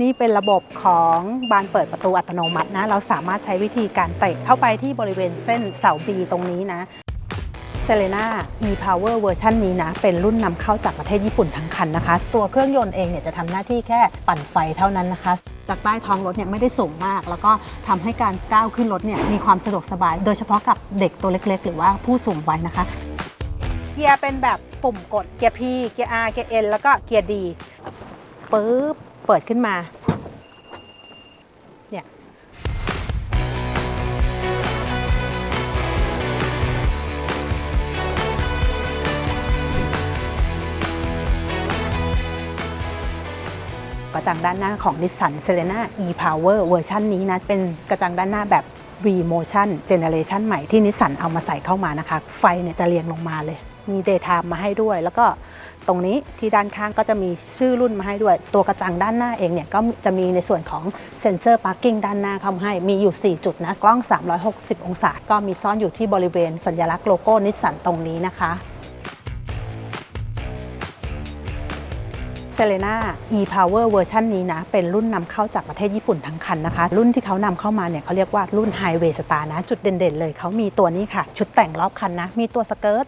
นี่เป็นระบบของบานเปิดประตูอัตโนมัตินะ เราสามารถใช้วิธีการเตะเข้าไปที่บริเวณเส้นเสา B ตรงนี้นะเซเลน่า e-power เวอร์ชันนี้นะ เป็นรุ่นนำเข้าจากประเทศญี่ปุ่นทั้งคันนะคะ ตัวเครื่องยนต์เองเนี่ยจะทำหน้าที่แค่ปั่นไฟเท่านั้นนะคะ จากใต้ท้องรถเนี่ยไม่ได้สูงมาก แล้วก็ทำให้การก้าวขึ้นรถเนี่ยมีความสะดวกสบาย โดยเฉพาะกับเด็กตัวเล็ก ๆ หรือว่าผู้สูงวัยนะคะ เกียร์เป็นแบบปุ่มกด เกียร์ P เกียร์ R เกียร์ N แล้วก็เกียร์ D ปึ๊บ เปิดขึ้นมา เนี่ย กระจังด้านหน้าของ Nissan Serena e-Power เวอร์ชันนี้นะ เป็นกระจังด้านหน้าแบบ V Motion Generation ใหม่ที่นิสสันเอามาใส่เข้ามานะคะ ไฟเนี่ยจะเรียงลงมาเลย มี Daytime มาให้ด้วย แล้วก็ ตรงนี้ที่ด้านข้างก็จะมีชื่อรุ่นมาให้ด้วย ตัวกระจังด้านหน้าเองเนี่ยก็จะมีในส่วนของเซ็นเซอร์ Parking ด้านหน้าเข้ามาให้มีอยู่ 4 จุดนะกล้อง 360 องศา ก็มีซ่อนอยู่ที่บริเวณสัญลักษณ์โลโก้นิสสันตรงนี้นะคะเซเลน่า e-power เวอร์ชันนี้นะ เป็นรุ่นนำเข้าจากประเทศญี่ปุ่นทั้งคันนะคะ รุ่นที่เขานำเข้ามาเนี่ยเขาเรียกว่ารุ่น Highway Star นะ จุดเด่นๆเลยเขามีตัวนี้ค่ะ ชุดแต่งรอบคันนะ มีตัวสเกิร์ต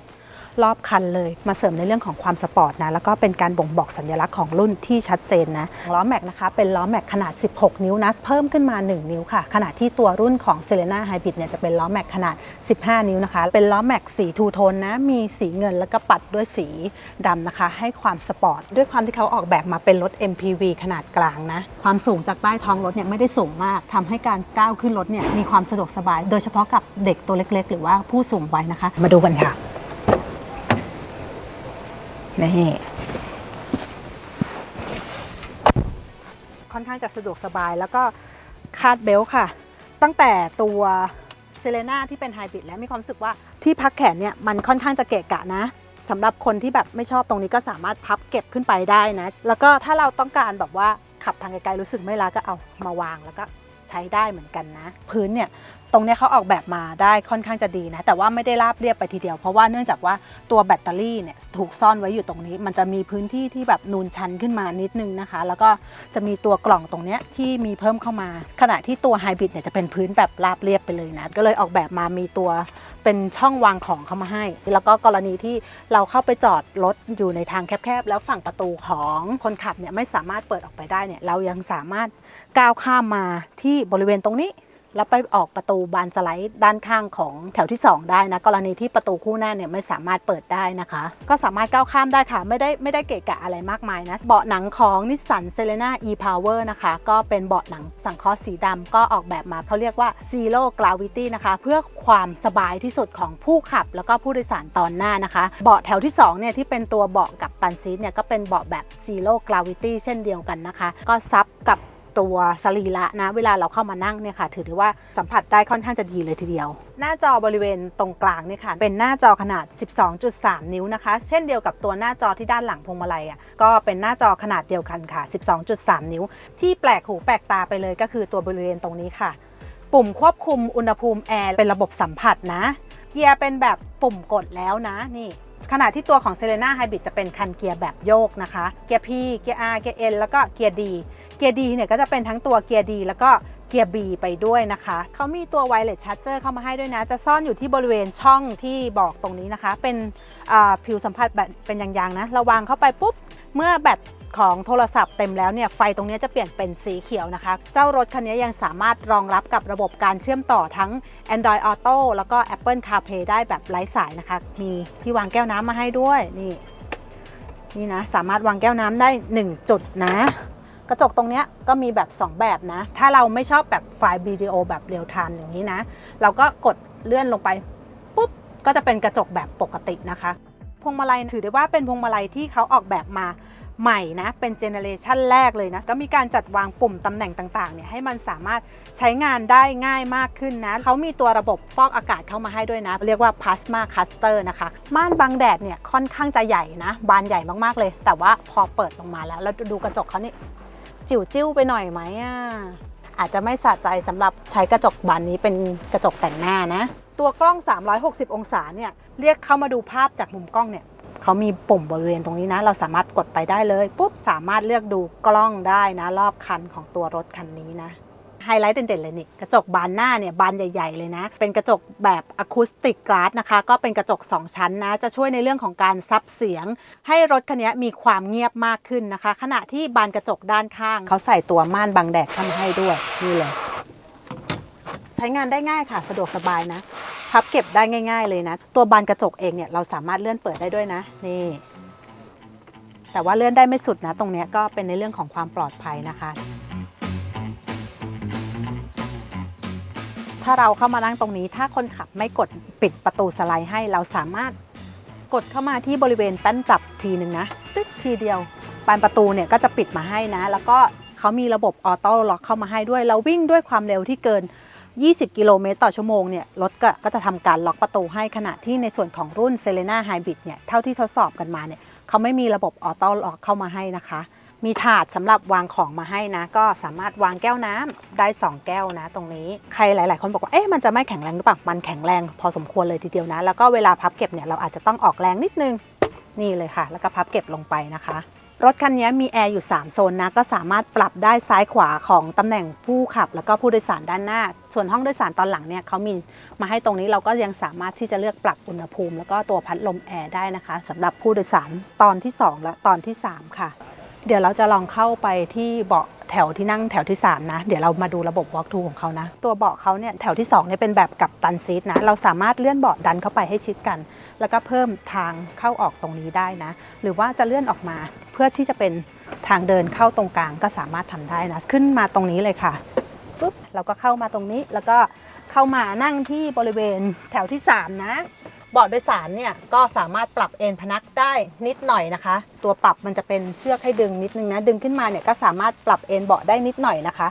รอบคันเลย มาเสริมในเรื่องของความสปอร์ตนะแล้วก็เป็นการบ่งบอกสัญลักษณ์ของรุ่นที่ชัดเจนนะล้อแม็กนะคะเป็นล้อแม็กขนาด 16 นิ้วนะเพิ่มขึ้นมา 1 นิ้วค่ะ ขณะที่ตัวรุ่นของ Serena Hybrid เนี่ยจะเป็นล้อแม็กขนาด 15 นิ้วนะคะ เป็นล้อแม็กสีทูโทนนะมีสีเงินแล้วก็ปัดด้วยสีดำนะคะ ให้ความสปอร์ตด้วยความที่เขาออกแบบมาเป็นรถ MPV ขนาดกลางนะความสูงจากใต้ท้องรถเนี่ยไม่ได้สูงมากทำให้การก้าวขึ้นรถเนี่ยมีความสะดวกสบาย โดยเฉพาะกับเด็กตัวเล็ก ๆ หรือว่าผู้สูงวัยนะคะ มาดูกันค่ะ นี่ค่อนข้างจะสะดวกสบายแล้วก็คาดเบลต์ค่ะ ตั้งแต่ตัวเซเลน่าที่เป็นไฮบริดแล้วมีความรู้สึกว่าที่พักแขนเนี่ยมันค่อนข้างจะเกะกะนะสำหรับคนที่แบบไม่ชอบตรงนี้ก็สามารถพับเก็บขึ้นไปได้นะ แล้วก็ถ้าเราต้องการแบบว่าขับทางไกลๆรู้สึกไม่ล้าก็เอามาวางแล้วก็ ใช้ได้เหมือนกันนะ พื้นเนี่ยตรงนี้เขาออกแบบมาได้ค่อนข้างจะดีนะ แต่ว่าไม่ได้ราบเรียบไปทีเดียว เพราะว่าเนื่องจากว่าตัวแบตเตอรี่เนี่ยถูกซ่อนไว้อยู่ตรงนี้ มันจะมีพื้นที่ที่แบบนูนชันขึ้นมานิดนึงนะคะ แล้วก็จะมีตัวกล่องตรงนี้ที่มีเพิ่มเข้ามา ขณะที่ตัวไฮบริดเนี่ยจะเป็นพื้นแบบราบเรียบไปเลยนะ ก็เลยออกแบบมามีตัว เป็นช่องวางของเขามาให้ แล้วก็กรณีที่เราเข้าไปจอดรถอยู่ในทางแคบๆ แล้วฝั่งประตูของคนขับเนี่ยไม่สามารถเปิดออกไปได้เนี่ยเรายังสามารถก้าวข้ามมาที่บริเวณตรงนี้ แล้วไปออกประตูบานสไลด์ด้านข้างของแถวที่ 2 ได้นะกรณีที่ประตูคู่หน้าเนี่ยไม่สามารถเปิดได้นะคะ ก็สามารถก้าวข้ามได้ค่ะ ไม่ได้ไม่ได้เกะกะอะไรมากมายนะเบาะหนังของนิสสันเซเลนา e-power นะคะ ก็เป็นเบาะหนังสังเคราะห์สีดำก็ออกแบบมาเขาเรียกว่า zero gravity นะคะ เพื่อความสบายที่สุดของผู้ขับ แล้วก็ผู้โดยสารตอนหน้านะคะ เบาะแถวที่2เนี่ยที่เป็นตัวเบาะกับตันซีทเนี่ยก็เป็นเบาะแบบ zero gravity เช่นเดียวกันนะคะ ก็ซับกับ ตัวสรีระนะ เวลาเราเข้ามานั่งเนี่ยค่ะ ถือได้ว่าสัมผัสได้ค่อนข้างจะดีเลยทีเดียว หน้าจอบริเวณตรงกลางเนี่ยค่ะ เป็นหน้าจอขนาด 12.3 นิ้วนะคะ เช่นเดียวกับตัวหน้าจอที่ด้านหลังพวงมาลัยอะก็เป็นหน้าจอขนาดเดียวกันค่ะ 12.3 นิ้ว ที่แปลกหูแปลกตาไปเลยก็คือตัวบริเวณตรงนี้ค่ะ ปุ่มควบคุมอุณหภูมิแอร์เป็นระบบสัมผัสนะเกียร์เป็นแบบปุ่มกดแล้วนะนี่ขณะที่ตัวของ Serena Hybrid จะเป็นคันเกียร์แบบโยกนะคะ เกียร์ P เกียร์ R เกียร์ N แล้วก็เกียร์ D เกียร์ D เนี่ยก็จะเป็นทั้งตัวเกียร์ D แล้วก็เกียร์ B ไปด้วยนะคะ เขามีตัว Wireless Charger เข้ามาให้ด้วยนะ จะซ่อนอยู่ที่บริเวณช่องที่บอกตรงนี้นะคะ เป็นผิวสัมผัสแบบเป็นยางๆนะระวางเข้าไปปุ๊บ เมื่อแบตของโทรศัพท์เต็มแล้วเนี่ยไฟตรงนี้จะเปลี่ยนเป็นสีเขียวนะคะ เจ้ารถคันนี้ยังสามารถรองรับกับระบบการเชื่อมต่อทั้ง Android Auto แล้วก็ Apple CarPlay ได้แบบไร้สายนะคะ มีที่วางแก้วน้ำมาให้ด้วย นี่ นี่นะ สามารถวางแก้วน้ำได้ 1 จุดนะ กระจกตรงนี้ก็มีแบบ 2 แบบนะ ถ้าเราไม่ชอบแบบไฟล์วิดีโอแบบเรียลไทม์อย่างนี้นะ เราก็กดเลื่อนลงไปปุ๊บก็จะเป็นกระจกแบบปกตินะคะ พวงมาลัยถือได้ว่าเป็นพวงมาลัยที่เขาออกแบบมาใหม่นะ เป็นเจเนเรชันแรกเลยนะ ก็มีการจัดวางปุ่มตำแหน่งต่างๆเนี่ยให้มันสามารถใช้งานได้ง่ายมากขึ้นนะ เขามีตัวระบบฟอกอากาศเข้ามาให้ด้วยนะ เรียกว่า Plasma Cluster นะคะ ม่านบังแดดเนี่ยค่อนข้างจะใหญ่นะ บานใหญ่มากๆเลย แต่ว่าพอเปิดลงมาแล้วแล้วดูกระจกเขานี่ จิ๋วจิ้วไปหน่อยไหมอะอาจจะไม่สะใจสำหรับใช้กระจกบานนี้เป็นกระจกแต่งหน้านะ ตัวกล้อง 360 องศาเนี่ยเรียกเข้ามาดูภาพจากมุมกล้องเนี่ยเขามีปุ่มบริเวณตรงนี้นะ เราสามารถกดไปได้เลยปุ๊บสามารถเลือกดูกล้องได้นะ รอบคันของตัวรถคันนี้นะ ไฮไลท์เด่นๆเลยนี่กระจกบานหน้าเนี่ยบานใหญ่ ๆ เลยนะ เป็นกระจกแบบอะคูสติกก a าสนะคะ ก็เป็นกระจก 2 ชั้นนะ จะช่วยในเรื่องของการซับเสียง ให้รถคันนี้มีความเงียบมากขึ้นนะคะ ขณะที่บานกระจกด้านข้าง เขาใส่ตัวม่านบังแดดเข้ามาให้ด้วยนี่เลย ใช้งานได้ง่ายค่ะ สะดวกสบายนะพับเก็บได้ง่าย ๆเลยนะ ตัวบานกระจกเองเนี่ยเราสามารถเลื่อนเปิดได้ด้วยนะ นี่ แต่ว่าเลื่อนได้ไม่สุดนะ ตรงเนี้ยก็เป็นในเรื่องของความปลอดภัยนะคะ ถ้าเราเข้ามานั่งตรงนี้ ถ้าคนขับไม่กดปิดประตูสไลด์ให้เราสามารถกดเข้ามาที่บริเวณแป้นจับทีหนึ่งนะตึ๊ดทีเดียวบานประตูเนี่ยก็จะปิดมาให้นะ แล้วก็เขามีระบบออโต้ล็อกเข้ามาให้ด้วย เราวิ่งด้วยความเร็วที่เกิน 20 กิโลเมตรต่อชั่วโมงเนี่ยรถก็ก็จะทำการล็อกประตูให้ขณะที่ในส่วนของรุ่น s e l e n a Hybrid เนี่ยเท่าที่ทดสอบกันมาเนี่ยเขาไม่มีระบบออโต้ล็อกเข้ามาให้นะคะ มีถาดสำหรับวางของมาให้นะ ก็สามารถวางแก้วน้ำได้ 2 แก้วนะ ตรงนี้ใครหลาย ๆ คนบอกว่าเอ๊ะมันจะไม่แข็งแรงหรือเปล่ามันแข็งแรงพอสมควรเลยทีเดียวนะ แล้วก็เวลาพับเก็บเนี่ยเราอาจจะต้องออกแรงนิดนึงนี่เลยค่ะ แล้วก็พับเก็บลงไปนะคะรถคันนี้มีแอร์อยู่ 3 โซนนะ ก็สามารถปรับได้ซ้ายขวาของตำแหน่งผู้ขับ แล้วก็ผู้โดยสารด้านหน้า ส่วนห้องโดยสารตอนหลังเนี่ยเขามีมาให้ตรงนี้เราก็ยังสามารถที่จะเลือกปรับอุณหภูมิ แล้วก็ตัวพัดลมแอร์ได้นะคะสำหรับผู้โดยสารตอนที่ 2 และตอนที่ 3 ค่ะ เดี๋ยวเราจะลองเข้าไปที่เบาะแถวที่นั่งแถวที่ 3 นะ เดี๋ยวเรามาดูระบบ walk t h r o u ของเขานะ ตัวเบาะเขาเนี่ยแถวที่2เนี่ยเป็นแบบกับตันซีทนะ เราสามารถเลื่อนเบาะดันเข้าไปให้ชิดกัน แล้วก็เพิ่มทางเข้าออกตรงนี้ได้นะ หรือว่าจะเลื่อนออกมาเพื่อที่จะเป็นทางเดินเข้าตรงกลางก็สามารถทำได้นะ ขึ้นมาตรงนี้เลยค่ะปุ๊บเราก็เข้ามาตรงนี้แล้วก็เข้ามานั่งที่บริเวณแถวที่ 3 นะ เบาะโดยสารเนี่ยก็สามารถปรับเอนพนักได้นิดหน่อยนะคะ ตัวปรับมันจะเป็นเชือกให้ดึงนิดนึงนะดึงขึ้นมาเนี่ยก็สามารถปรับเอนเบาะได้นิดหน่อยนะคะ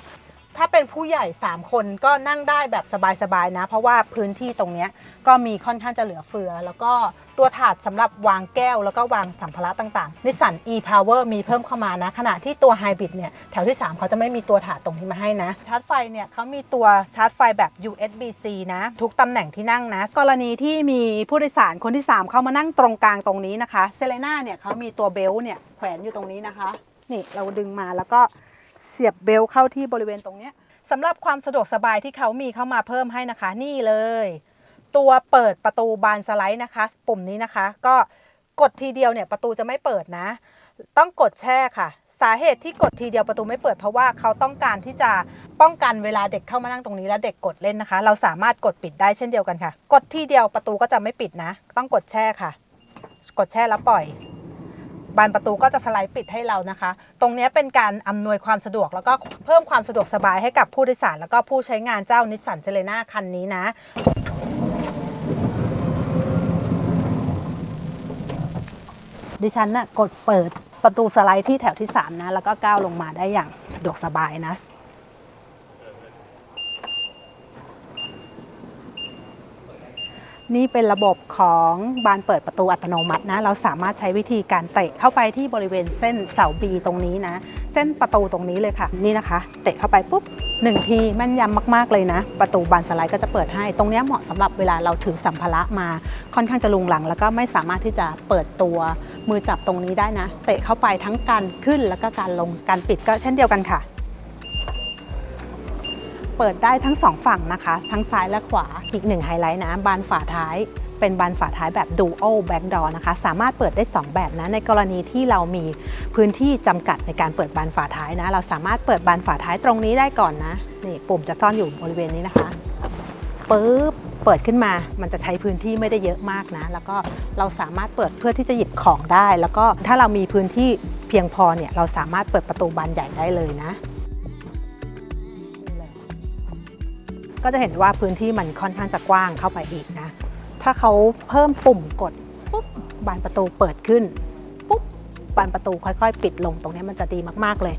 ถ้าเป็นผู้ใหญ่ 3 คนก็นั่งได้แบบสบายๆนะ เพราะว่าพื้นที่ตรงนี้ก็มีค่อนข้างจะเหลือเฟือแล้วก็ ตัวถาดสำหรับวางแก้วแล้วก็วางสัมภาระต่างๆนิสสัน e-power มีเพิ่มเข้ามานะ ขณะที่ตัว hybrid เนี่ย แถวที่ 3 เขาจะไม่มีตัวถาดตรงนี้มาให้นะ ชาร์จไฟเนี่ยเขามีตัวชาร์จไฟแบบ USB-C นะ ทุกตำแหน่งที่นั่งนะ กรณีที่มีผู้โดยสารคนที่ 3 เข้ามานั่งตรงกลางตรงนี้นะคะเซเลน่าเนี่ยเขามีตัวเบลต์เนี่ยแขวนอยู่ตรงนี้นะคะ นี่เราดึงมาแล้วก็เสียบเบลต์เข้าที่บริเวณตรงนี้สำหรับความสะดวกสบายที่เขามีเข้ามาเพิ่มให้นะคะ นี่เลย ตัวเปิดประตูบานสไลด์นะคะ ปุ่มนี้นะคะ ก็กดทีเดียวเนี่ยประตูจะไม่เปิดนะ ต้องกดแช่ค่ะ สาเหตุที่กดทีเดียวประตูไม่เปิดเพราะว่าเขาต้องการที่จะป้องกันเวลาเด็กเข้ามานั่งตรงนี้แล้วเด็กกดเล่นนะคะ เราสามารถกดปิดได้เช่นเดียวกันค่ะ กดทีเดียวประตูก็จะไม่ปิดนะ ต้องกดแช่ค่ะ กดแช่แล้วปล่อย บานประตูก็จะสไลด์ปิดให้เรานะคะ ตรงนี้เป็นการอำนวยความสะดวก แล้วก็เพิ่มความสะดวกสบายให้กับผู้โดยสาร แล้วก็ผู้ใช้งานเจ้านิสสันเซเลน่าคันนี้นะ ดิฉันน่ะกดเปิดประตูสไลด์ที่แถวที่3นะ แล้วก็ก้าวลงมาได้อย่างสะดวกสบายนะนี่เป็นระบบของบานเปิดประตูอัตโนมัตินะ เราสามารถใช้วิธีการเตะเข้าไปที่บริเวณเส้นเสาบีตรงนี้นะ เส้นประตูตรงนี้เลยค่ะ นี่นะคะ เตะเข้าไปปุ๊บหนึ่งทีแม่นยำมากๆเลยนะ ประตูบานสไลด์ก็จะเปิดให้ ตรงนี้เหมาะสำหรับเวลาเราถือสัมภาระมาค่อนข้างจะลุงหลัง แล้วก็ไม่สามารถที่จะเปิดตัวมือจับตรงนี้ได้นะ เตะเข้าไปทั้งการขึ้นแล้วก็การลงการปิดก็เช่นเดียวกันค่ะ เปิดได้ทั้งสองฝั่งนะคะ ทั้งซ้ายและขวาอีกหนึ่งไฮไลท์นะบานฝาท้าย เป็นบานฝาท้ายแบบ dual back door นะคะ สามารถเปิดได้ 2 แบบนะ ในกรณีที่เรามีพื้นที่จำกัดในการเปิดบานฝาท้ายนะ เราสามารถเปิดบานฝาท้ายตรงนี้ได้ก่อนนะ นี่ปุ่มจะซ่อนอยู่บริเวณนี้นะคะปึ๊บเปิดขึ้นมา มันจะใช้พื้นที่ไม่ได้เยอะมากนะ แล้วก็เราสามารถเปิดเพื่อที่จะหยิบของได้ แล้วก็ถ้าเรามีพื้นที่เพียงพอเนี่ย เราสามารถเปิดประตูบานใหญ่ได้เลยนะ ก็จะเห็นว่าพื้นที่มันค่อนข้างจะกว้างเข้าไปอีกนะ ถ้าเขาเพิ่มปุ่มกดปุ๊บบานประตูเปิดขึ้นปุ๊บบานประตูค่อยๆ ปิดลงตรงนี้มันจะดีมากๆเลย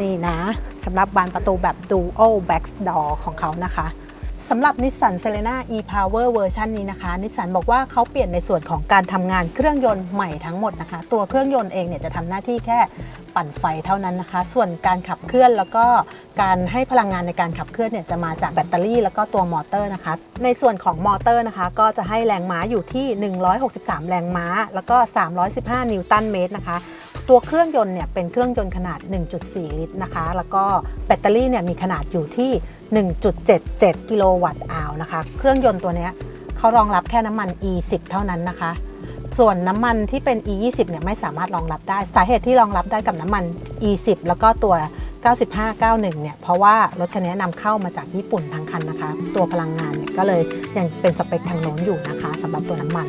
นี่นะสำหรับบานประตูแบบ dual back door ของเขานะคะ สำหรับ Nissan Selena e-Power เวอร์ชันนี้นะคะนิสสันบอกว่าเขาเปลี่ยนในส่วนของการทำงานเครื่องยนต์ใหม่ทั้งหมดนะคะ ตัวเครื่องยนต์เองเนี่ยจะทำหน้าที่แค่ปั่นไฟเท่านั้นนะคะ ส่วนการขับเคลื่อนแล้วก็การให้พลังงานในการขับเคลื่อนเนี่ยจะมาจากแบตเตอรี่ แล้วก็ตัวมอเตอร์นะคะ ในส่วนของมอเตอร์นะคะ ก็จะให้แรงม้าอยู่ที่ 163 แรงม้า แล้วก็ 315 นิวตันเมตรนะคะ ตัวเครื่องยนต์เนี่ยเป็นเครื่องยนต์ขนาด 1.4 ลิตรนะคะ แล้วก็แบตเตอรี่เนี่ยมีขนาดอยู่ที่ 1.77 กิโลวัตต์อาวนะคะ เครื่องยนต์ตัวเนี้ยเขารองรับแค่น้ำมัน E10 เท่านั้นนะคะ ส่วนน้ำมันที่เป็น E20 เนี่ยไม่สามารถรองรับได้ สาเหตุที่รองรับได้กับน้ำมัน E10 แล้วก็ตัว 9591 เนี่ย เพราะว่ารถคันนี้นำเข้ามาจากญี่ปุ่นทั้งคันนะคะ ตัวพลังงานเนี่ยก็เลยยังเป็นสเปคทางโน้นอยู่นะคะสำหรับตัวน้ำมัน